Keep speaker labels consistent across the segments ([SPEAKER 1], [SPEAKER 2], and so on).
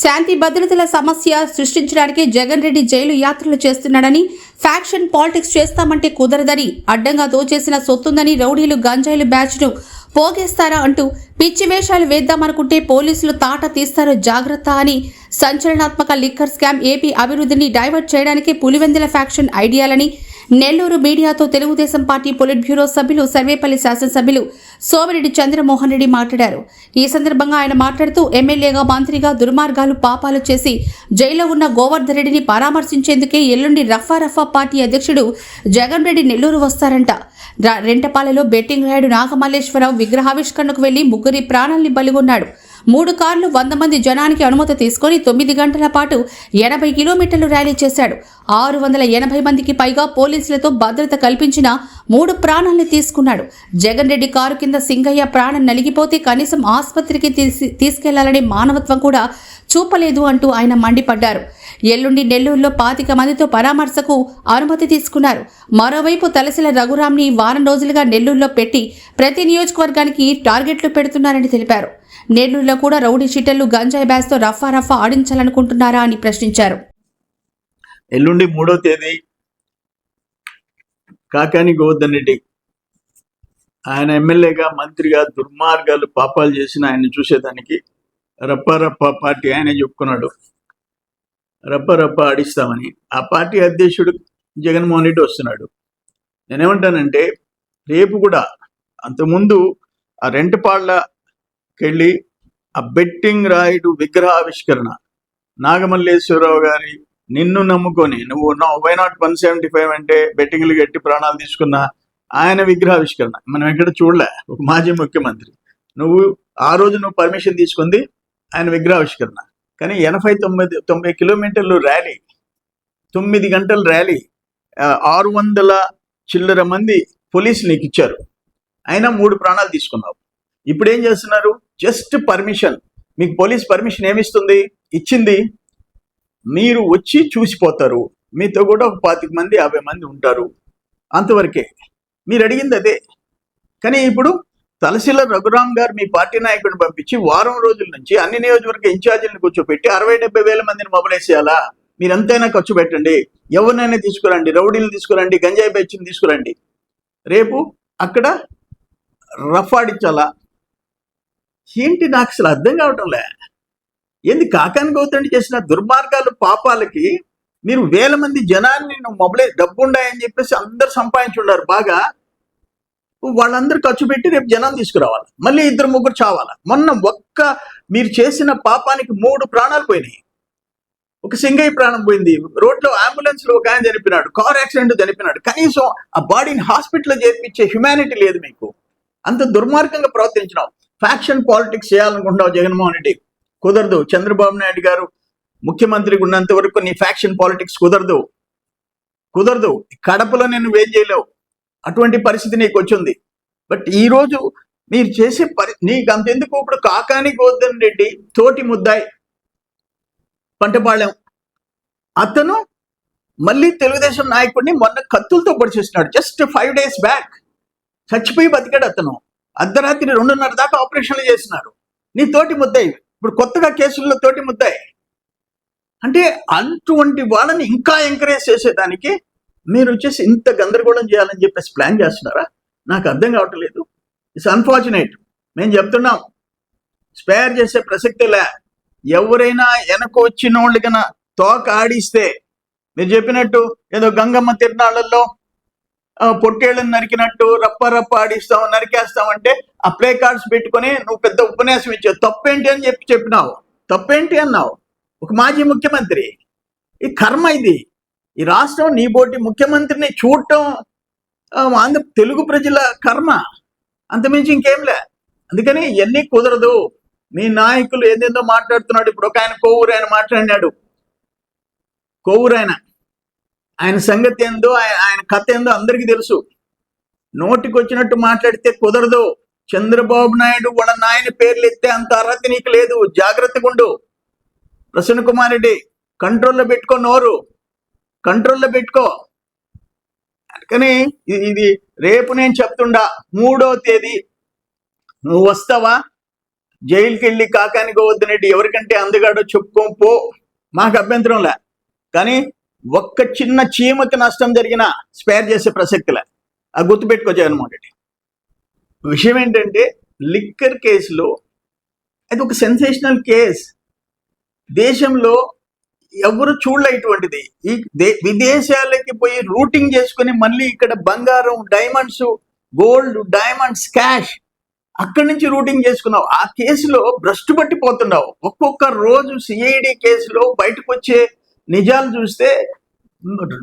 [SPEAKER 1] శాంతి భద్రతల సమస్య సృష్టించడానికి జగన్ రెడ్డి జైలు యాత్రలు చేస్తున్నాడని ఫ్యాక్షన్ పాలిటిక్స్ చేస్తామంటే కుదరదని అడ్డంగా దోచేసిన సొత్తుందని రౌడీలు గంజాయిలు బ్యాచ్ను పోగేస్తారా అంటూ పిచ్చి వేషాలు వేద్దామనుకుంటే పోలీసులు తాట తీస్తారో జాగ్రత్త అని సంచలనాత్మక లిక్కర్ స్కామ్ ఏపీ అభివృద్ధిని డైవర్ట్ చేయడానికి పులివెందుల ఫ్యాక్షన్ ఐడియాలని నెల్లూరు మీడియాతో తెలుగుదేశం పార్టీ పొలిట్ బ్యూరో సభ్యులు సర్వేపల్లి శాసనసభ్యులు సోమిరెడ్డి చంద్రమోహన్ రెడ్డి మాట్లాడారు. ఈ సందర్భంగా ఆయన మాట్లాడుతూ ఎమ్మెల్యేగా మంత్రిగా దుర్మార్గాలు పాపాలు చేసి జైల్లో ఉన్న గోవర్ధన్ రెడ్డిని పరామర్శించేందుకే ఎల్లుండి రఫా రఫా పార్టీ అధ్యక్షుడు జగన్ రెడ్డి నెల్లూరు వస్తారంట. రెంటపాలెలో బెట్టింగ్ రాయుడు నాగమల్లేశ్వరరావు విగ్రహావిష్కరణకు వెళ్ళి ముగ్గురి ప్రాణాల్ని బలిగొన్నాడు. మూడు కార్లు వంద మంది జనానికి అనుమతి తీసుకొని తొమ్మిది గంటల పాటు ఎనభై కిలోమీటర్లు ర్యాలీ చేశాడు. ఆరు వందల ఎనభై మందికి పైగా పోలీసులతో భద్రత కల్పించిన మూడు ప్రాణాల్ని తీసుకున్నాడు. జగన్ రెడ్డి కారు కింద సింగయ్య ప్రాణం నలిగిపోతే కనీసం ఆసుపత్రికి తీసి తీసుకెళ్ళాలనే మానవత్వం కూడా చూపలేదు అంటూ ఆయన మండిపడ్డారు. ఎల్లుండి నెల్లూరులో పాతిక మందితో పరామర్శకు అనుమతి తీసుకున్నారు. మరోవైపు తలసిల రఘురామ్ని వారం రోజులుగా నెల్లూరులో పెట్టి ప్రతి నియోజకవర్గానికి టార్గెట్లు పెడుతున్నారని తెలిపారు. నెల్లూరులో కూడా రౌడీ షీటర్లు గంజాయి బ్యాస్తో రఫా రఫా ఆడించాలనుకుంటున్నారా అని ప్రశ్నించారు.
[SPEAKER 2] ఎల్లుండి మూడో తేదీ కాకాని గోవర్ధన్ రెడ్డి ఆయన ఎమ్మెల్యేగా మంత్రిగా దుర్మార్గాలు పాపాలు చేసిన ఆయన చూసేదానికి రప్ప రప్ప పార్టీ ఆయనే చెప్పుకున్నాడు. రప్ప రప్ప ఆడిస్తామని. ఆ పార్టీ అధ్యక్షుడు జగన్మోహన్ రెడ్డి వస్తున్నాడు. నేనేమంటానంటే రేపు కూడా అంతకుముందు ఆ రెంటపాళ్ళకెళ్ళి ఆ బెట్టింగ్ రాయుడు విగ్రహ ఆవిష్కరణ నాగమల్లేశ్వరరావు గారి నిన్ను నమ్ముకొని నువ్వు why not one seventy five అంటే బెట్టింగ్లు గట్టి ప్రాణాలు తీసుకున్న ఆయన విగ్రహావిష్కరణ. మనం ఎక్కడ చూడలే ఒక మాజీ ముఖ్యమంత్రి. నువ్వు ఆ రోజు నువ్వు పర్మిషన్ తీసుకుంది ఆయన విగ్రహావిష్కరణ. కానీ ఎనభై తొమ్మిది తొంభై కిలోమీటర్లు ర్యాలీ. తొమ్మిది గంటల ర్యాలీ. ఆరు వందల చిల్లర మంది పోలీసు నీకు ఇచ్చారు. అయినా మూడు ప్రాణాలు తీసుకున్నావు. ఇప్పుడు ఏం చేస్తున్నారు? Just permission. మీకు పోలీస్ పర్మిషన్ ఏమిస్తుంది? ఇచ్చింది. మీరు వచ్చి చూసిపోతారు. మీతో కూడా ఒక పాతిక మంది యాభై మంది ఉంటారు. అంతవరకే. మీరు అడిగింది అదే. కానీ ఇప్పుడు తలసిల రఘురాం గారు మీ పార్టీ నాయకుడిని పంపించి వారం రోజుల నుంచి అన్ని నియోజకవర్గ ఇన్ఛార్జీలను కూర్చోపెట్టి అరవై డెబ్బై వేల మందిని మొబైల్ మీరెంతైనా ఖర్చు పెట్టండి. ఎవరినైనా తీసుకురండి. రౌడీలు తీసుకురండి. గంజాయి బెచ్చిని తీసుకురండి. రేపు అక్కడ రఫాడించాలా ఏంటి నాకు అసలు అర్థం కావటంలే. ఏంది కాకాని గౌతండి చేసిన దుర్మార్గాలు పాపాలకి మీరు వేల మంది జనాన్ని మొబలై డబ్బు ఉన్నాయని చెప్పేసి అందరు సంపాదించున్నారు బాగా వాళ్ళందరూ ఖర్చు పెట్టి రేపు జనం తీసుకురావాలి. మళ్ళీ ఇద్దరు ముగ్గురు చావాలి. మొన్న ఒక్క మీరు చేసిన పాపానికి మూడు ప్రాణాలు పోయినాయి. ఒక సింగయ్య ప్రాణం పోయింది. రోడ్లో అంబులెన్స్లో ఒక ఆయన చనిపోయినాడు. కార్ యాక్సిడెంట్ చనిపోయినాడు. కనీసం ఆ బాడీని హాస్పిటల్లో చేర్పించే హ్యుమానిటీ లేదు మీకు. అంత దుర్మార్గంగా ప్రవర్తించినావు. ఫ్యాక్షన్ పాలిటిక్స్ చేయాలనుకుంటున్నావు జగన్మోహన్ రెడ్డి. కుదరదు. చంద్రబాబు నాయుడు గారు ముఖ్యమంత్రికి ఉన్నంత వరకు నీ ఫ్యాక్షన్ పాలిటిక్స్ కుదరదు. కుదరదు. కడపలో నేను వేం చేయలేవు. అటువంటి పరిస్థితి నీకు వచ్చింది బట్ ఈరోజు మీరు చేసే పరి నీకు అంతెందుకు ఇప్పుడు కాకాని గోవర్ధన్ రెడ్డి తోటి ముద్దాయి. పంటపాళెం. అతను మళ్ళీ తెలుగుదేశం నాయకుడిని మొన్న కత్తులతో పొడిచేసినాడు జస్ట్ ఫైవ్ డేస్ బ్యాక్. చచ్చిపోయి బతికాడు అతను. అర్ధరాత్రి రెండున్నర దాకా ఆపరేషన్లు చేసినాడు నీ తోటి ముద్దాయి. ఇప్పుడు కొత్తగా కేసుల్లో తోటి ముద్దాయి. అంటే అటువంటి వాళ్ళని ఇంకా ఎంకరేజ్ చేసేదానికి మీరు వచ్చేసి ఇంత గందరగోళం చేయాలని చెప్పేసి ప్లాన్ చేస్తున్నారా? నాకు అర్థం కావట్లేదు. ఇట్స్ అన్ఫార్చునేట్ మేము చెప్తున్నాం. స్పేర్ చేసే ప్రసక్తే లే. ఎవరైనా వెనక వచ్చిన వాళ్ళు కన్నా తోక ఆడిస్తే మీరు చెప్పినట్టు ఏదో గంగమ్మ తిరునాళ్ళల్లో ఆ, పొట్టేళ్ళని నరికినట్టు రప్ప రప్ప ఆడిస్తాం నరికేస్తామంటే ఆ ప్లే కార్డ్స్ పెట్టుకొని నువ్వు పెద్ద ఉపన్యాసం ఇచ్చావు. తప్పేంటి అని చెప్పి చెప్పినావు. తప్పేంటి అన్నావు? ఒక మాజీ ముఖ్యమంత్రి. ఈ కర్మ ఇది. ఈ రాష్ట్రం నీబోటి ముఖ్యమంత్రిని చూడటం ఆంధ్ర తెలుగు ప్రజల కర్మ. అంతమించి ఇంకేంలే అందుకని ఇవన్నీ కుదరదు. మీ నాయకులు ఏదేదో మాట్లాడుతున్నాడు. ఇప్పుడు ఒక ఆయన కోవూరు ఆయన మాట్లాడినాడు. కోవూరు ఆయన. ఆయన సంగతి ఏందో ఆయన కథ ఏందో అందరికీ తెలుసు. నోటికి వచ్చినట్టు మాట్లాడితే కుదరదు. చంద్రబాబు నాయుడు వాళ్ళ నాయన పేర్లు ఎత్తే అంత అర్హత నీకు లేదు. జాగ్రత్తగా ఉండు ప్రసన్న కుమార్ రెడ్డి కంట్రోల్లో పెట్టుకో నోరు. కంట్రోల్లో పెట్టుకో. కానీ ఇది- ఇది రేపు నేను చెప్తుండా మూడో తేదీ. నువ్వు వస్తావా? జైలుకి వెళ్ళి కాకానికి గోవర్ధన్ ఎవరికంటే అందగాడో చెప్పుకోం పో. మాకు అభ్యంతరంలే కానీ ఒక్క చిన్న చీమకి నష్టం జరిగినా స్పేర్ చేసే ప్రసక్తిలే ఆ గుర్తుపెట్టుకో జగన్మోహన్ రెడ్డి. విషయం ఏంటంటే లిక్కర్ కేసులో అది ఒక సెన్సేషనల్ కేస్. దేశంలో ఎవరు చూడలే ఇటువంటిది. ఈ విదేశాలకి పోయి రూటింగ్ చేసుకుని మళ్ళీ ఇక్కడ బంగారం డైమండ్స్ గోల్డ్ డైమండ్స్ క్యాష్ అక్కడి నుంచి రూటింగ్ చేసుకున్నావు. ఆ కేసులో భ్రష్టు పట్టిపోతున్నావు. ఒక్కొక్క రోజు సిఐడి కేసులో బయటకు వచ్చే నిజాలు చూస్తే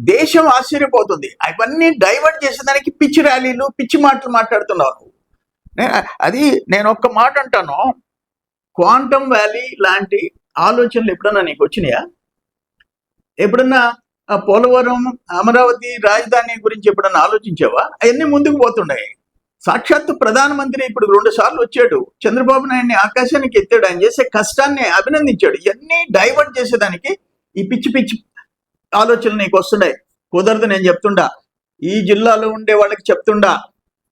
[SPEAKER 2] దేశం ఆశ్చర్యపోతుంది. అవన్నీ డైవర్ట్ చేసేదానికి పిచ్చి ర్యాలీలు పిచ్చి మాటలు మాట్లాడుతున్నారు. అది నేను ఒక్క మాట అంటాను. క్వాంటమ్ వ్యాలీ లాంటి ఆలోచనలు ఎప్పుడన్నా నీకు వచ్చినాయా? ఎప్పుడన్నా ఆ పోలవరం అమరావతి రాజధాని గురించి ఎప్పుడన్నా ఆలోచించావా? అవన్నీ ముందుకు పోతున్నాయి. సాక్షాత్తు ప్రధానమంత్రి ఇప్పుడు రెండు సార్లు వచ్చాడు. చంద్రబాబు నాయుడిని ఆకాశానికి ఎత్తాడు. ఆయన చేసే కష్టాన్ని అభినందించాడు. ఇవన్నీ డైవర్ట్ చేసేదానికి ఈ పిచ్చి పిచ్చి ఆలోచనలు నీకు వస్తున్నాయి. కుదరదు నేను చెప్తుండా. ఈ జిల్లాలో ఉండే వాళ్ళకి చెప్తుండా.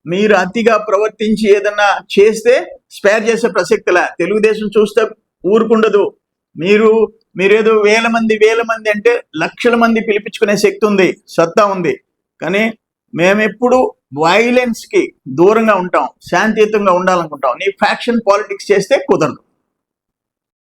[SPEAKER 2] మీరు అతిగా ప్రవర్తించి ఏదన్నా చేస్తే స్పేర్ చేసే ప్రసక్తిలా తెలుగుదేశం చూస్తే ఊరుకుండదు. మీరు మీరేదో వేల మంది వేల మంది అంటే లక్షల మంది పిలిపించుకునే శక్తి ఉంది సత్తా ఉంది. కానీ మేమెప్పుడు వైలెన్స్కి దూరంగా ఉంటాం శాంతియుతంగా ఉండాలనుకుంటాం. నీ ఫ్యాక్షన్ పాలిటిక్స్ చేస్తే కుదరదు.